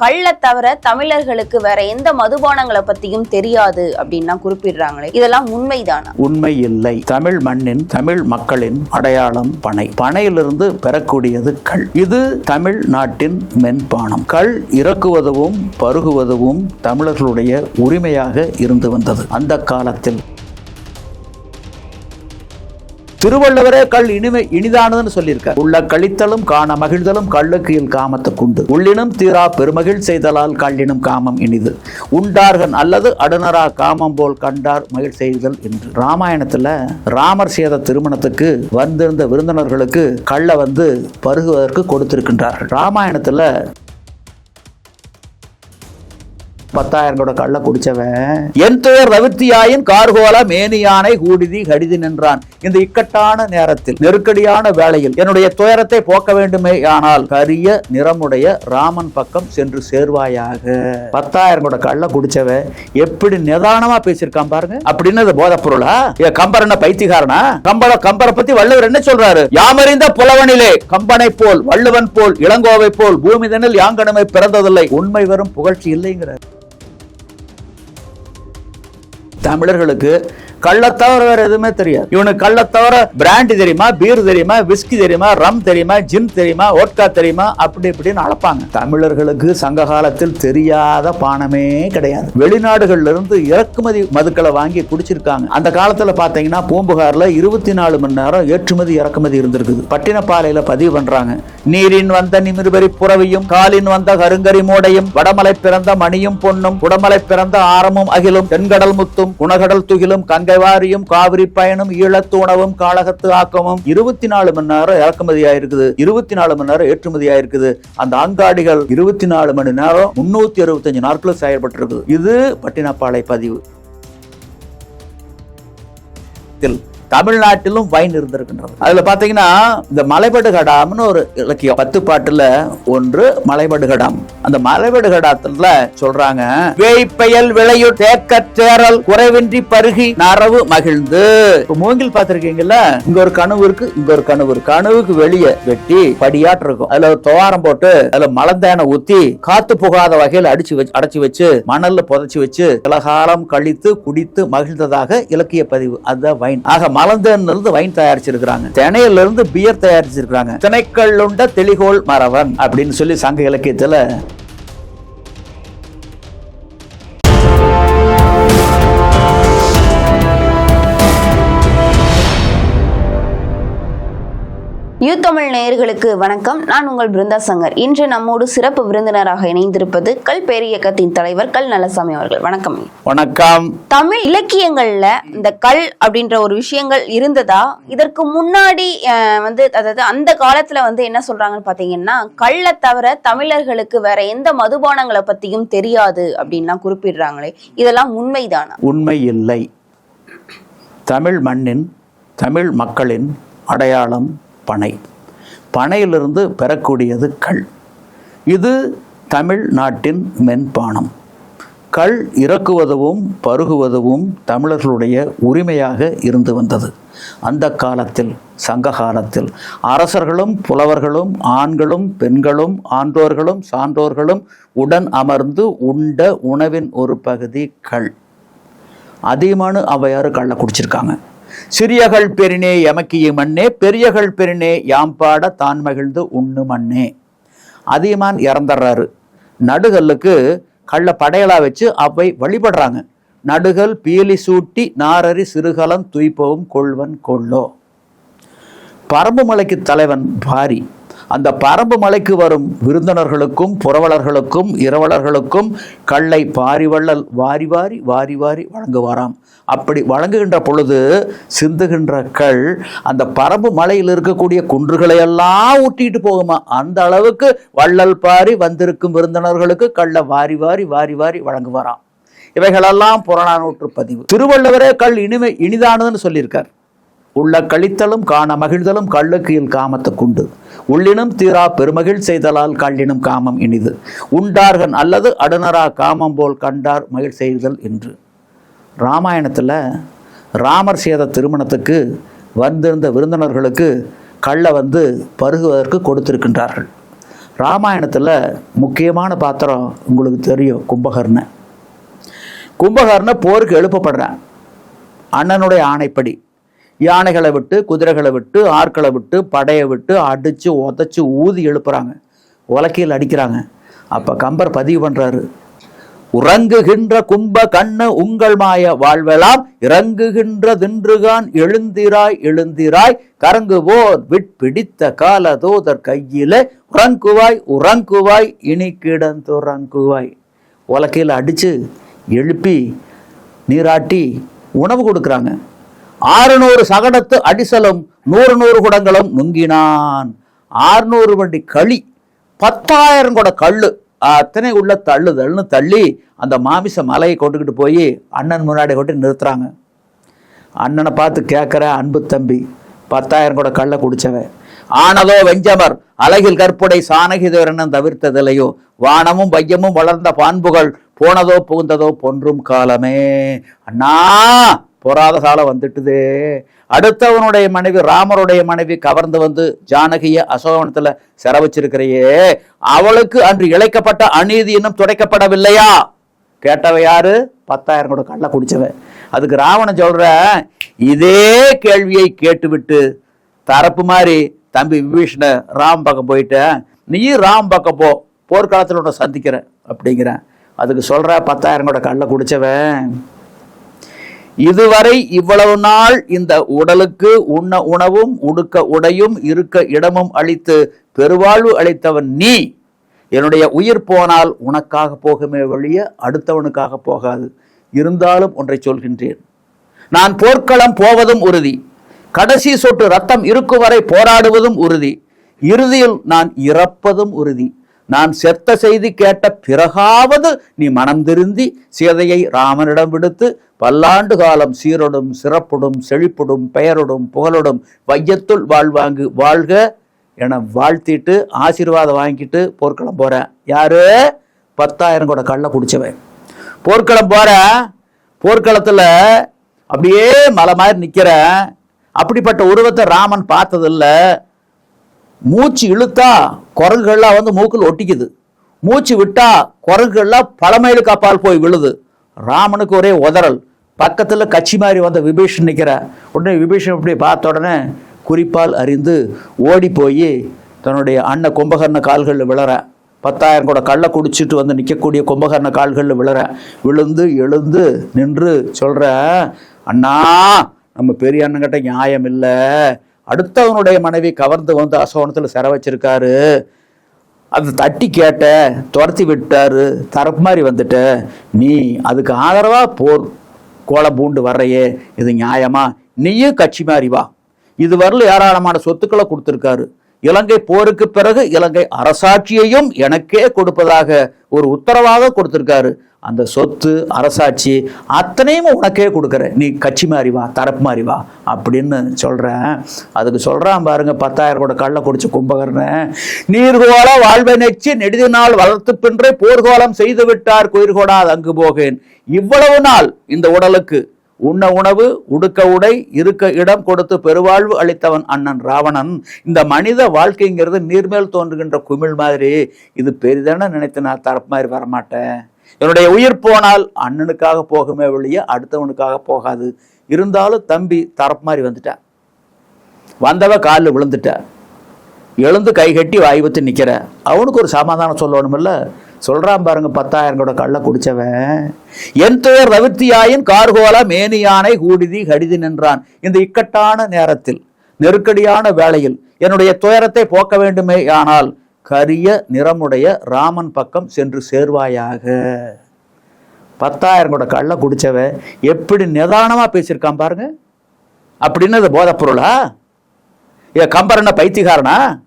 கள்ள தவிர தமிழர்களுக்கு வேற எந்த மதுபானங்களை பத்தியும் தெரியாது அப்படின்னு குறிப்பிடுறாங்களே. இதெல்லாம் உண்மைதானா? உண்மை இல்லை. தமிழ் மண்ணின் தமிழ் மக்களின் அடையாளம் பனை. பனையிலிருந்து பெறக்கூடியது கள் இது தமிழ் நாட்டின் மென்பானம். கள் இறக்குவதும் பருகுவதும் தமிழர்களுடைய உரிமையாக இருந்து வந்தது. அந்த காலத்தில் திருவள்ளுவரே கல் இனிமை இனிதானதுன்னு சொல்லியிருக்கார். உள்ள கழித்தலும் காண மகிழ்தலும் கள்ளுக்கியில் காமத்தை குண்டு உள்ளினும் தீரா பெருமகிழ் செய்தலால் கள்ளினும் காமம் இனிது. உண்டார்கன் அல்லது அடுநரா காமம் போல் கண்டார் மகிழ் செய்தல் என்று. ராமாயணத்துல ராமர் செய்த திருமணத்துக்கு வந்திருந்த விருந்தினர்களுக்கு கள்ள வந்து பருகுவதற்கு கொடுத்திருக்கின்றார்கள். ராமாயணத்துல பத்தாயிரம் கூட கள்ள குடிச்சவன். என் துயர் ரவித்தியாயின் கார்கோல மேனியானை கூடிதி கடிதி நின்றான். இந்த இக்கட்டான நேரத்தில் நெருக்கடியான வேளையில் என்னுடைய துயரத்தை போக்க வேண்டுமே ஆனால் கரிய நிறமுடைய ராமன் பக்கம் சென்று சேர்வாயாக. பத்தாயிரம் கூட கள்ள குடிச்சவன் எப்படி நிதானமா பேசியிருக்கான் பாருங்க. அப்படின்னு அது போதைப் பொருளா கம்பர் என்ன பைத்தியக்காரனா? கம்பர கம்பரை பத்தி வள்ளுவர் என்ன சொல்றாரு? யாமறிந்த புலவனிலே கம்பனை போல் வள்ளுவன் போல் இளங்கோவை போல் பூமிதனில் யாங்கனமை பிறந்ததில்லை. உண்மை வரும் புகழ்ச்சி இல்லைங்கிறார். தமிழர்களுக்கு கள்ளத்தவிர வேற எதுவுமே தெரியாது. இவனுக்கு கள்ளத்தவிர பிராண்ட் தெரியுமா பீர் தெரியுமா விஸ்கி தெரியுமா ரம் தெரியுமா ஜின் தெரியுமா ஓட்கா தெரியுமா அப்படி இப்படின்னு அளப்பாங்க. தமிழர்களுக்கு சங்க காலத்தில் தெரியாத பானமே கிடையாது. வெளிநாடுகள்ல இருந்து இறக்குமதி மதுக்களை வாங்கி குடிச்சிருக்காங்க. அந்த காலத்துல பாத்தீங்கன்னா பூம்புகார்ல இருபத்தி நாலு மணி நேரம் ஏற்றுமதி இறக்குமதி இருந்திருக்குது. பட்டினப்பாலையில பதிவு பண்றாங்க. நீரின் வந்த நிமிர்பரி புறவியும் காலின் வந்த கருங்கரி மூடையும் வடமலை பிறந்த மணியும் பொன்னும் குடமலை பிறந்த ஆரமும் அகிலும் தென்கடல் முத்தும் குணகடல் துகிலும் கங்க வாரியும் காவிரி பயணம் ஈழத்துணவும் காலகத்து ஆக்கமும் இருபத்தி நாலு மணி நேரம் இறக்குமதி ஆயிருக்குது இருபத்தி நாலு மணி நேரம் ஏற்றுமதி ஆயிருக்குது அந்த அங்காடிகள் இருபத்தி நாலு மணி நேரம் முன்னூத்தி அறுபத்தஞ்சு நாட்களும் செயல்பட்டிருக்குது. இது பட்டினப்பாளை பதிவு. தமிழ்நாட்டிலும் வைன் இருந்திருக்கின்றது. அதுல பாத்தீங்கன்னா இந்த மலைபடு கடாம்னு ஒரு இலக்கியம். பத்து பாட்டுல ஒன்று மலைபடு கடாம் அந்த மலைபடு கடாத்துல சொல்றாங்க வேய்ப்பயல் விளையு தேக்க தேரல் குறைவின்றி பருகி நரவு மகிழ்ந்து. மூங்கில் பார்த்திருக்கீங்கல்ல இங்க ஒரு கனவு இருக்கு இங்க ஒரு கனவு இருக்கு. கனவுக்கு வெளியே வெட்டி படியாட்டு இருக்கும் அதுல ஒரு துவாரம் போட்டு அதுல மலந்தேனை ஊத்தி காத்து புகாத வகையில் அடிச்சு வச்சு அடைச்சு வச்சு மணல்ல புதைச்சு வச்சு சில காலம் கழித்து குடித்து மகிழ்ந்ததாக இலக்கிய பதிவு. அதுதான் வைன் ஆக மலந்தேன்ல இருந்து வைன் தயாரிச்சிருக்கிறாங்க. திணையில இருந்து பியர் தயாரிச்சிருக்கிறாங்க. திணைக்கல்லுண்ட தெளிகோல் தெளிகோள் மறவன் அப்படின்னு சொல்லி சங்க இலக்கியத்துல யூ தமிழ் நேயர்களுக்கு வணக்கம். நான் உங்கள் பிருந்தா சங்கர். இன்று நம்மோடு சிறப்பு விருந்தினராக இணைந்திருப்பது கல் பேரியக்கத்தின் தலைவர் கல் நல்லசாமி அவர்கள். வணக்கம். வணக்கம். தமிழ் இலக்கியங்கள்ல இந்த கல் அப்படின்ற ஒரு விஷயங்கள் இருந்ததா? இதற்கு முன்னாடி வந்து அதாவது அந்த காலத்துல வந்து என்ன சொல்றாங்கன்னு பாத்தீங்கன்னா கல்லை தவிர தமிழர்களுக்கு வேற எந்த மதுபானங்களை பத்தியும் தெரியாது அப்படின்லாம் குறிப்பிடுறாங்களே. இதெல்லாம் உண்மைதானா? உண்மை இல்லை. தமிழ் மண்ணின் தமிழ் மக்களின் அடையாளம் பனை. பனையிலிருந்து பெறக்கூடியது கள் இது தமிழ் நாட்டின் மென்பானம். கள் இறக்குவதும் பருகுவதும் தமிழர்களுடைய உரிமையாக இருந்து வந்தது. அந்த காலத்தில் சங்க காலத்தில் அரசர்களும் புலவர்களும் ஆண்களும் பெண்களும் ஆன்றோர்களும் சான்றோர்களும் உடன் அமர்ந்து உண்ட உணவின் ஒரு பகுதி கள் அதிகமான அவையாறு கள்ள குடிச்சிருக்காங்க. சிறியகள் பெருனே எமக்கிய மண்ணே பெரியகள் பெரினே யாம்பாட தான் மகிழ்ந்து உண்ணு மண்ணே. அதியமான் இறந்துடுறாரு நடுகல்லுக்கு கள்ள படையலா வச்சு அவை வழிபடுறாங்க. நடுகல் பீலி சூட்டி நாரரி சிறுகலம் துய்ப்பவும் கொள்வன் கொள்ளோ பரம்பு மலைக்கு தலைவன் பாரி. அந்த பரம்பு மலைக்கு வரும் விருந்தினர்களுக்கும் புறவலர்களுக்கும் இரவலர்களுக்கும் கல்லை பாரி வள்ளல் வாரி வாரி வாரி வாரி வழங்குவாராம். அப்படி வழங்குகின்ற பொழுது சிந்துகின்ற கல் அந்த பரம்பு மலையில் இருக்கக்கூடிய குன்றுகளை எல்லாம் ஊட்டிட்டு போகுமா? அந்த அளவுக்கு வள்ளல் பாரி வந்திருக்கும் விருந்தினர்களுக்கு கல்லை வாரி வாரி வாரி வாரி வழங்குவாராம். இவைகளெல்லாம் புறநானூற்று பதிவு. திருவள்ளுவரே கல் இனிமை இனிதானதுன்னு சொல்லியிருக்கார். உள்ள கழித்தலும் காண மகிழ்தலும் கள்ளுக்கியில் கீழ் குண்டு உள்ளினும் தீரா பெருமகிழ் செய்தலால் கள்ளினும் காமம் இனிது. உண்டார்கன் அல்லது அடுனரா காமம் போல் கண்டார் மகிழ் செய்தல் என்று ராமாயணத்தில் ராமர் செய்த திருமணத்துக்கு வந்திருந்த விருந்தினர்களுக்கு கள்ள வந்து பருகுவதற்கு கொடுத்திருக்கின்றார்கள். ராமாயணத்தில் முக்கியமான பாத்திரம் உங்களுக்கு தெரியும் கும்பகர்ணன் கும்பகர்ணன் போருக்கு எழுப்பப்படுறான். அண்ணனுடைய ஆணைப்படி. யானைகளை விட்டு குதிரைகளை விட்டு ஆட்களை விட்டு படையை விட்டு அடித்து உதச்சி ஊதி எழுப்புறாங்க. உலக்கையில் அடிக்கிறாங்க. அப்போ கம்பர் பதிவு பண்ணுறாரு உறங்குகின்ற கும்ப கண்ணு உங்கள் மாய வாழ்வெல்லாம் இறங்குகின்ற தின்றுகான் எழுந்திராய் எழுந்திராய் கரங்குவோர் விட்பிடித்த கால தோதர் கையிலே உறங்குவாய் உறங்குவாய் இனி கிடந்துறங்குவாய் உலக்கையில் அடித்து எழுப்பி நீராட்டி உணவு கொடுக்குறாங்க. ஆறுநூறு சகடத்து அடிசலும் நூறு நூறு குடங்களும் நுங்கினான் ஆறுநூறு வண்டி களி பத்தாயிரம் கூட கல் அத்தனை உள்ள தள்ளுதல்னு தள்ளி அந்த மாமிச மலையை கொண்டுக்கிட்டு போய் அண்ணன் முன்னாடி கொண்டு நிறுத்துறாங்க. அண்ணனை பார்த்து கேட்குற அன்பு தம்பி பத்தாயிரம் கூட கள்ள குடிச்சவன். ஆனதோ வெஞ்சமர் அழகில் கற்புடை சானகிதரனும் தவிர்த்ததில்லையோ வானமும் வையமும் வளர்ந்த பான்புகள் போனதோ புகுந்ததோ பொன்றும் காலமே. அண்ணா பொறாத காலம் வந்துட்டுதே. அடுத்தவனுடைய மனைவி ராமருடைய மனைவி கவர்ந்து வந்து ஜானகிய அசோகவனத்தில் சிற வச்சிருக்கிறையே அவளுக்கு அன்று இழைக்கப்பட்ட அநீதி இன்னும் துடைக்கப்படவில்லையா? கேட்டவ யாரு? பத்தாயிரம் கூட கள்ள குடிச்சவன் அதுக்கு ராவணன் சொல்ற இதே கேள்வியை கேட்டுவிட்டு தரப்பு மாதிரி தம்பி விபீஷண ராம் பக்கம் போயிட்டேன் நீ ராம் பக்கம் போ. போர்க்காலத்தில் உன்னை சந்திக்கிறேன். அப்படிங்கிறேன் அதுக்கு சொல்ற பத்தாயிரம் கூட கள்ள குடிச்சவன். இதுவரை இவ்வளவு நாள் இந்த உடலுக்கு உண்ண உணவும் உடுக்க உடையும் இருக்க இடமும் அளித்து பெருவாழ்வு அளித்தவன் நீ. என்னுடைய உயிர் போனால் உனக்காக போகுமே வழிய அடுத்தவனுக்காக போகாது. இருந்தாலும் ஒன்றை சொல்கின்றேன். நான் போர்க்களம் போவதும் உறுதி. கடைசி சொட்டு ரத்தம் இருக்கும் வரை போராடுவதும் உறுதி. இறுதியில் நான் இறப்பதும் உறுதி. நான் செத்த செய்தி கேட்ட பிறகாவது நீ மனம் திருந்தி சீதையை ராமனிடம் விடுத்து பல்லாண்டு காலம் சீரொடும் சிறப்புடும் செழிப்புடும் பெயரொடும் புகழொடும் வையத்துள் வாழ்வாங்கு வாழ்க என வாழ்த்திட்டு ஆசீர்வாதம் வாங்கிட்டு போர்க்களம் போறேன் யாரு? பத்தாயிரம் கூட கள்ள குடிச்சவன். போர்க்களம் போகிற போர்க்களத்துல அப்படியே மலை மாதிரி நிற்கிற அப்படிப்பட்ட உருவத்தை ராமன் பார்த்ததில்ல. மூச்சு இழுத்தா குரங்குகள்லாம் வந்து மூக்கில் ஒட்டிக்குது. மூச்சு விட்டா குரங்குகள்லாம் பல மைலுக்கு அப்பால் போய் விழுது. ராமனுக்கு ஒரே உதறல். பக்கத்தில் கட்சி மாதிரி வந்த விபீஷன் நிற்கிற உடனே விபீஷன் இப்படி பார்த்த உடனே குறிப்பால் அறிந்து ஓடி போய் தன்னுடைய அண்ணன் கும்பகர்ண கால்களில் விழற. பத்தாயிரம் கூட கள்ள குடிச்சிட்டு வந்து நிற்கக்கூடிய கும்பகர்ண கால்களில் விழற. விழுந்து எழுந்து நின்று சொல்கிற அண்ணா நம்ம பெரிய அண்ணங்கிட்ட நியாயம் இல்லை. அடுத்தவனுடைய மனைவி கவர்ந்து வந்து அசோகனத்தில் சிற வச்சிருக்காரு. அது தட்டி கேட்ட துரத்தி விட்டாரு தரப்பு மாதிரி வந்துட்ட. நீ அதுக்கு ஆதரவாக போர் கோலம் பூண்டு வர்றையே இது நியாயமா? நீயும் கட்சி மாறி வா. இது வரல ஏராளமான சொத்துக்களை கொடுத்துருக்காரு. இலங்கை போருக்கு பிறகு இலங்கை அரசாட்சியையும் எனக்கே கொடுப்பதாக ஒரு உத்தரவாக கொடுத்திருக்காரு. அந்த சொத்து அரசாட்சி அத்தனையும் உனக்கே கொடுக்குறேன். நீ கட்சி மாறி வா தரப்பு மாறி வா அப்படின்னு சொல்கிறேன் அதுக்கு சொல்கிறான் பாருங்க பத்தாயிரம் கூட கள்ள குடிச்சு கும்பகர்ணன் நீர்கோல வாழ்வை நெச்சி நெடுதி நாள் வளர்த்து பின்றே போர்கோலம் செய்து விட்டார் குயிர்கோடாது அங்கு போகேன். இவ்வளவு நாள் இந்த உடலுக்கு உண்ண உணவு உடுக்க உடை இருக்க இடம் கொடுத்து பெருவாழ்வு அளித்தவன் அண்ணன் ராவணன். இந்த மனித வாழ்க்கைங்கிறது நீர்மேல் தோன்றுகின்ற குமிழ் மாதிரி. இது பெரிதான நினைத்து நான் தரப்பு மாதிரி வரமாட்டேன். என்னுடைய உயிர் போனால் அண்ணனுக்காக போகுமே வெளிய அடுத்தவனுக்காக போகாது. இருந்தாலும் தம்பி தரப்பு மாதிரி வந்துட்டான் வந்தவ காலில் விழுந்துட்ட. எழுந்து கை கட்டி வாய் வச்சு நிக்கிற. அவனுக்கு ஒரு சமாதானம் சொல்லணுமில்ல. சொல்றான் பாருங்க பத்தாயிரம் கூட கள்ள குடிச்சவன். என் துயர் ரவித்தியாயின் கார்கோல மேனியானை கூடிதி கடிதி நின்றான். இந்த இக்கட்டான நேரத்தில் நெருக்கடியான வேளையில் என்னுடைய துயரத்தை போக்க வேண்டுமே ஆனால் கரிய நிறமுடைய ராமன் பக்கம் சென்று சேர்வாயாக. பத்தாயிரம் கூட கள்ள குடிச்சவ எப்படி நிதானமாக பேசியிருக்கான் பாருங்க. அப்படின்னு அது போதைப் பொருளா? ஏ கம்பர் என்ன பைத்தியக்காரனா?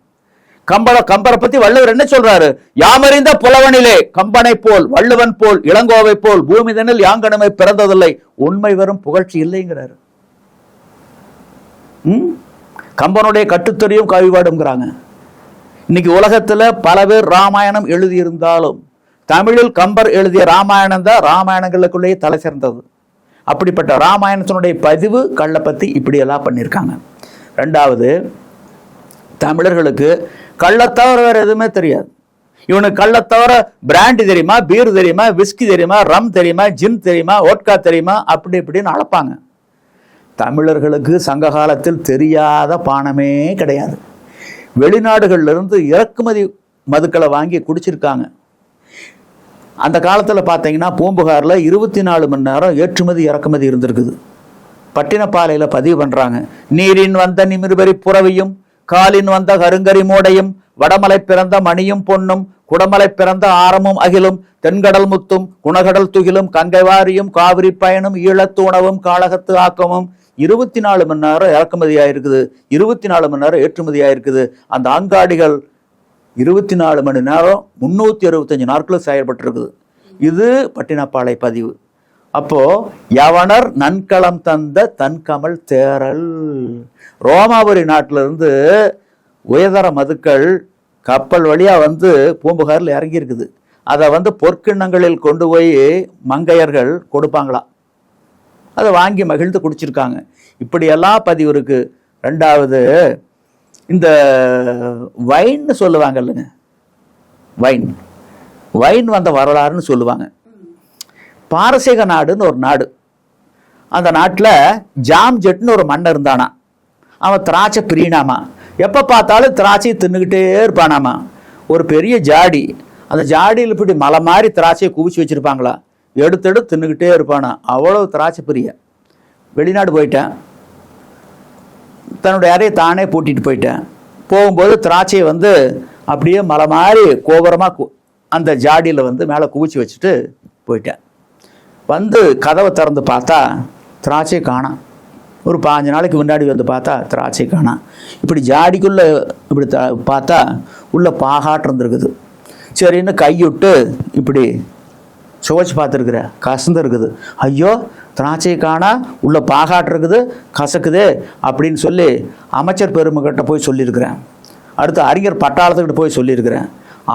கம்பள கம்பரை பத்தி வள்ளுவர் என்ன சொல்றாரு? யாமறிந்த புலவனிலே கம்பனை போல் வள்ளுவன் போல் இளங்கோவை போல் பூமிதனில் யாங்கனமை பிறந்ததில்லை உண்மை வரும் புகழ்ச்சி இல்லைங்கிறாரு. ம்? கம்பனுடைய கட்டுத்தறியும் கவிபாடுங்கிறாங்க இன்னைக்கு உலகத்துல பல பேர் ராமாயணம் எழுதியிருந்தாலும் தமிழில் கம்பர் எழுதிய ராமாயணம் தான் ராமாயணங்களுக்குள்ளேயே தலை சிறந்தது. அப்படிப்பட்ட ராமாயணத்தினுடைய பதிவு கல்லை பத்தி இப்படியெல்லாம் பண்ணியிருக்காங்க. ரெண்டாவது தமிழர்களுக்கு கள்ளத்தவிர வேறு எதுவுமே தெரியாது. இவனுக்கு கள்ளத்தவிர தவிர பிராண்டி தெரியுமா பீர் தெரியுமா விஸ்கி தெரியுமா ரம் தெரியுமா ஜின் தெரியுமா ஓட்கா தெரியுமா அப்படி இப்படின்னு அளப்பாங்க. தமிழர்களுக்கு சங்க காலத்தில் தெரியாத பானமே கிடையாது. வெளிநாடுகள்லேருந்து இறக்குமதி மதுக்களை வாங்கி குடிச்சிருக்காங்க. அந்த காலத்தில் பார்த்தீங்கன்னா பூம்புகாரில் இருபத்தி நாலு மணி நேரம் ஏற்றுமதி இறக்குமதி இருந்திருக்குது. பட்டினப்பாலையில் பதிவு பண்ணுறாங்க நீரின் வந்த நிமிர்வரி புறவியும் காலின் வந்த கருங்கரி மூடையும் வடமலை பிறந்த மணியும் பொன்னும் குடமலை பிறந்த ஆரமும் அகிலும் தென்கடல் முத்தும் குணகடல் துகிலும் கங்கை வாரியும் காவிரி பயனும் ஈழத்து உணவும் காலகத்து ஆக்கமும் இருபத்தி நாலு மணி நேரம் இறக்குமதி ஆயிருக்குது இருபத்தி நாலு மணி நேரம் ஏற்றுமதி ஆயிருக்குது அந்த அங்காடிகள் இருபத்தி நாலு மணி நேரம் முந்நூற்றி அறுபத்தஞ்சு நாட்களும் செயல்பட்டுருக்குது. இது பட்டினப்பாளை பதிவு. அப்போ யவனர் நன்களம் தந்த தன்கமல் தேரல் ரோமாபுரி நாட்டிலிருந்து உயர்தர மதுக்கள் கப்பல் வழியாக வந்து பூம்புகாரில் இறங்கியிருக்குது. அதை வந்து பொற்கிண்ணங்களில் கொண்டு போய் மங்கையர்கள் கொடுப்பாங்களாம். அதை வாங்கி மகிழ்ந்து குடிச்சிருக்காங்க. இப்படியெல்லாம் பதிவு இருக்கு ரெண்டாவது இந்த வைன்னு சொல்லுவாங்க இல்லைங்க வைன். வைன் வந்த வரலாறுன்னு சொல்லுவாங்க. பாரசீக நாடுன்னு ஒரு நாடு. அந்த நாட்டில் ஜாம் ஜெட்னு ஒரு மன்னன் இருந்தானா. அவன் திராட்சை பிரியனாமா. எப்போ பார்த்தாலும் திராட்சையை தின்னுக்கிட்டே இருப்பானாமா. ஒரு பெரிய ஜாடி. அந்த ஜாடியில் இப்படி மலை மாதிரி திராட்சையை குவிச்சு வச்சுருப்பாங்களா. எடுத்தெடுத்து தின்னுக்கிட்டே இருப்பானா? அவ்வளோ திராட்சை பிரிய வெளிநாடு போயிட்டேன். தன்னுடைய அறையை தானே பூட்டிட்டு போயிட்டேன். போகும்போது திராட்சையை வந்து அப்படியே மலை மாதிரி கோபுரமாக அந்த ஜாடியில் வந்து மேலே குவிச்சு வச்சுட்டு போயிட்டேன். வந்து கதவை திறந்து பார்த்தா திராட்சை காணாம் ஒரு பாஞ்சு நாளைக்கு முன்னாடி வந்து பார்த்தா திராட்சை காணாம் இப்படி ஜாடிக்குள்ளே இப்படி த பார்த்தா உள்ளே பாகாட்டு இருந்திருக்குது. சரின்னு கையுட்டு இப்படி சுவைச்சு பார்த்துருக்குற. கசந்து இருக்குது. ஐயோ திராட்சை காணா உள்ள பாகாட்டு இருக்குது கசக்குது அப்படின்னு சொல்லி அமைச்சர் பெருமகிட்ட போய் சொல்லியிருக்கிறேன். அடுத்து அறிஞர் பட்டாளத்துக்கிட்ட போய் சொல்லியிருக்கிறேன்.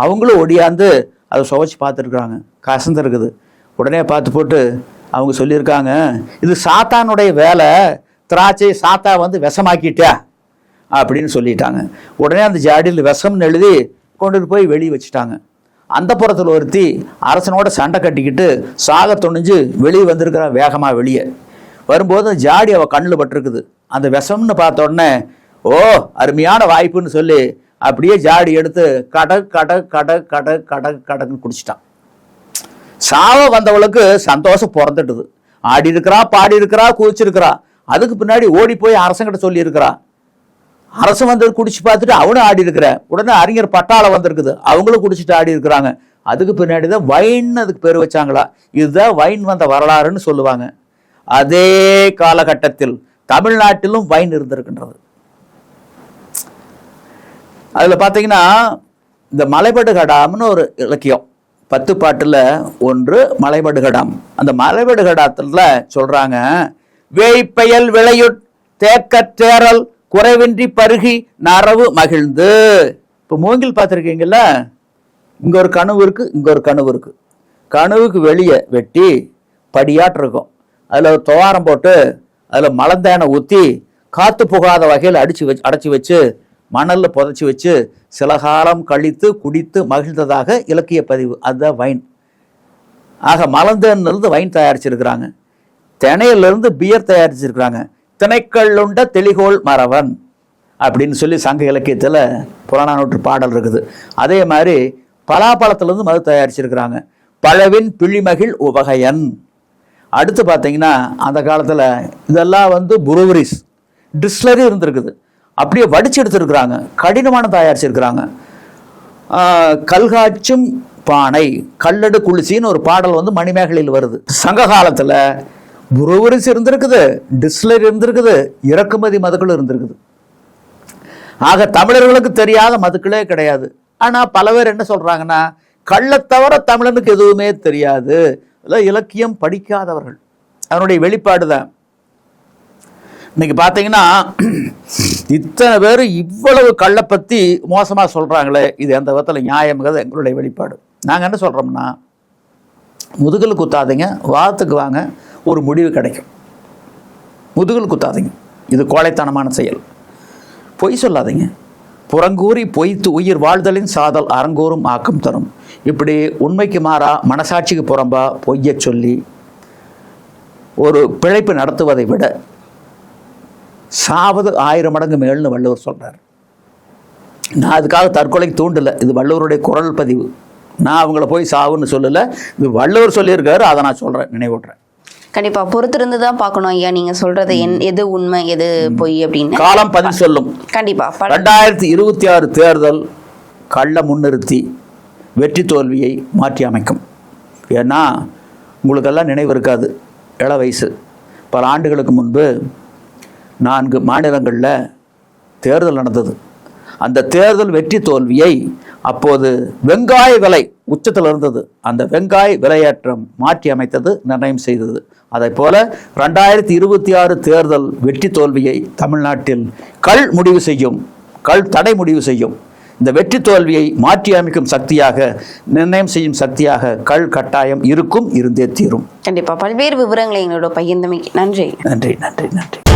அவங்களும் ஒடியாந்து அதை சுவைச்சு பார்த்துருக்குறாங்க. கசந்து இருக்குது. உடனே பார்த்து போட்டு அவங்க சொல்லியிருக்காங்க இது சாத்தானுடைய வேலை திராட்சை சாத்தா வந்து விஷமாக்கிட்டா அப்படின்னு சொல்லிட்டாங்க. உடனே அந்த ஜாடியில் விஷம்னு எழுதி கொண்டுட்டு போய் வெளியே வச்சுட்டாங்க. அந்த புறத்தில் ஒருத்தி அரசனோட சண்டை கட்டிக்கிட்டு சாக துணிஞ்சு வெளியே வந்திருக்கிறா வேகமாக வெளியே. வரும்போது ஜாடி அவள் கண்ணில் பட்டிருக்குது. அந்த விஷம்னு பார்த்த உடனே ஓ அருமையான வாய்ப்புன்னு சொல்லி அப்படியே ஜாடி எடுத்து கடக் கடக் கடக் கடக் கடக் கடக்குன்னு குடிச்சிட்டான். சாவ வந்தவளுக்கு சந்தோஷம் பிறந்துட்டுது. ஆடி இருக்கிறா பாடி இருக்கிறா குதிச்சிருக்கிறா அதுக்கு பின்னாடி ஓடி போய் அரசங்கிட்ட சொல்லி அரசு வந்து குடிச்சு பார்த்துட்டு அவனும் ஆடி இருக்கிறேன். உடனே அறிஞர் பட்டாளம் வந்திருக்குது. அவங்களும் குடிச்சிட்டு ஆடி இருக்கிறாங்க. அதுக்கு பின்னாடி தான் வைன் அதுக்கு பேர் வச்சாங்களா? இதுதான் வைன் வந்த வரலாறுன்னு சொல்லுவாங்க. அதே காலகட்டத்தில் தமிழ்நாட்டிலும் வைன் இருந்திருக்கின்றது. அதில் பார்த்தீங்கன்னா இந்த மலைபடுகடாம்னு ஒரு இலக்கியம். பத்து பாட்டில் ஒன்று மலைபடுகடாம் அந்த மலைபடுகடாத்துல சொல்கிறாங்க வேய்ப்பயல் விளையுட் தேக்கத் தேரல் குறைவின்றி பருகி நரவு மகிழ்ந்து. இப்போ மூங்கில் பார்த்துருக்கீங்கல்ல? இங்க ஒரு கனவு இருக்கு இங்க ஒரு கனவு இருக்கு. கனவுக்கு வெளியே வெட்டி படியாட்டு இருக்கும். அதில் ஒரு துவாரம் போட்டு அதில் மலந்தேனை ஊற்றி காற்று புகாத வகையில் அடிச்சு வச்சு அடைச்சி வச்சு மணலில் புதைச்சி வச்சு சில காலம் கழித்து குடித்து மகிழ்ந்ததாக இலக்கிய பதிவு. அதுதான் வைன். ஆக மலந்தேன்லேருந்து வைன் தயாரிச்சிருக்கிறாங்க. தினையிலேருந்து பியர் தயாரிச்சிருக்கிறாங்க. திணைக்கல்லுண்ட தெளிகோல் மறவன் அப்படின்னு சொல்லி சங்க இலக்கியத்தில் புறநானூற்று பாடல் இருக்குது. அதே மாதிரி பலாப்பழத்துலேருந்து மது தயாரிச்சிருக்கிறாங்க. பழவின் பிழிமகிழ் உவகையன். அடுத்து பார்த்தீங்கன்னா அந்த காலத்தில் இதெல்லாம் வந்து புரோவரிஸ் டிஸ்லரி இருந்திருக்குது. அப்படியே வடிச்சு எடுத்துருக்குறாங்க. கடினமான தயாரிச்சிருக்கிறாங்க. கல்காச்சும் பானை கல்லடு குளிசின்னு ஒரு பாடல் வந்து மணிமேகலையில் வருது. சங்க காலத்தில் புரோவரிஸ் இருந்திருக்குது டிஸ்லர் இருந்திருக்குது இறக்குமதி மதுக்கள் இருந்திருக்குது. ஆக தமிழர்களுக்கு தெரியாத மதுக்களே கிடையாது. ஆனால் பல பேர் என்ன சொல்கிறாங்கன்னா கள்ள தவிர தமிழனுக்கு எதுவுமே தெரியாது. இல்லை இலக்கியம் படிக்காதவர்கள். அதனுடைய வெளிப்பாடு தான். இன்னைக்கு பார்த்தீங்கன்னா இத்தனை பேர் இவ்வளவு கள்ள பற்றி மோசமாக சொல்கிறாங்களே இது எந்த விதத்தில் நியாயம்ங்கிறது எங்களுடைய வெளிப்பாடு. நாங்கள் என்ன சொல்கிறோம்னா முதுகில் குத்தாதீங்க வாத்துக்கு வாங்க ஒரு முடிவு கிடைக்கும். முதுகில் குத்தாதீங்க. இது கோழைத்தனமான செயல். பொய் சொல்லாதீங்க. புறங்கூறி பொய்த்து உயிர் வாழ்தலின் சாதல் அரங்கூறும் ஆக்கம் தரும். இப்படி உண்மைக்கு மாறா மனசாட்சிக்கு புறம்பா பொய்யச் சொல்லி ஒரு பிழைப்பு நடத்துவதை விட சாவது ஆயிரம் மடங்கு மேல்னு வள்ளுவர் சொல்கிறார் நான் அதுக்காக தற்கொலை தூண்டலை. இது வள்ளுவருடைய குரல் பதிவு. நான் அவங்கள போய் சாவுன்னு சொல்லலை. இது வள்ளுவர் சொல்லியிருக்காரு அதை நான் சொல்கிறேன் நினைவுட்றேன் கண்டிப்பா பொறுத்திருந்து தான் பார்க்கணும் ஐயா. நீங்க சொல்றது என்- எது உண்மை எது பொய் அப்படின்னு. காலம் பதில் சொல்லும். கண்டிப்பா பல- ரெண்டாயிரத்தி இருபத்தி ஆறு தேர்தல் கள்ள முன்னிறுத்தி வெற்றி தோல்வியை மாற்றி அமைக்கும். ஏன்னா உங்களுக்கெல்லாம் நினைவு இருக்காது. இள வயசு. பல ஆண்டுகளுக்கு முன்பு நான்கு மாநிலங்களில் தேர்தல் நடந்தது. அந்த தேர்தல் வெற்றி தோல்வியை அப்போது வெங்காய விலை உச்சத்தில் இருந்தது. அந்த வெங்காய விலையேற்றம் மாற்றி அமைத்தது நிர்ணயம் செய்தது. அதை போல ரெண்டாயிரத்தி இருபத்தி ஆறு தேர்தல் வெற்றி தோல்வியை தமிழ்நாட்டில் கள் முடிவு செய்யும் கள் தடை முடிவு செய்யும் இந்த வெற்றி தோல்வியை மாற்றி அமைக்கும் சக்தியாக நிர்ணயம் செய்யும் சக்தியாக கள் கட்டாயம் இருக்கும் இருந்தே தீரும். கண்டிப்பா. பல்வேறு விவரங்களை எங்களோட பகிர்ந்தமைக்கு நன்றி. நன்றி நன்றி நன்றி.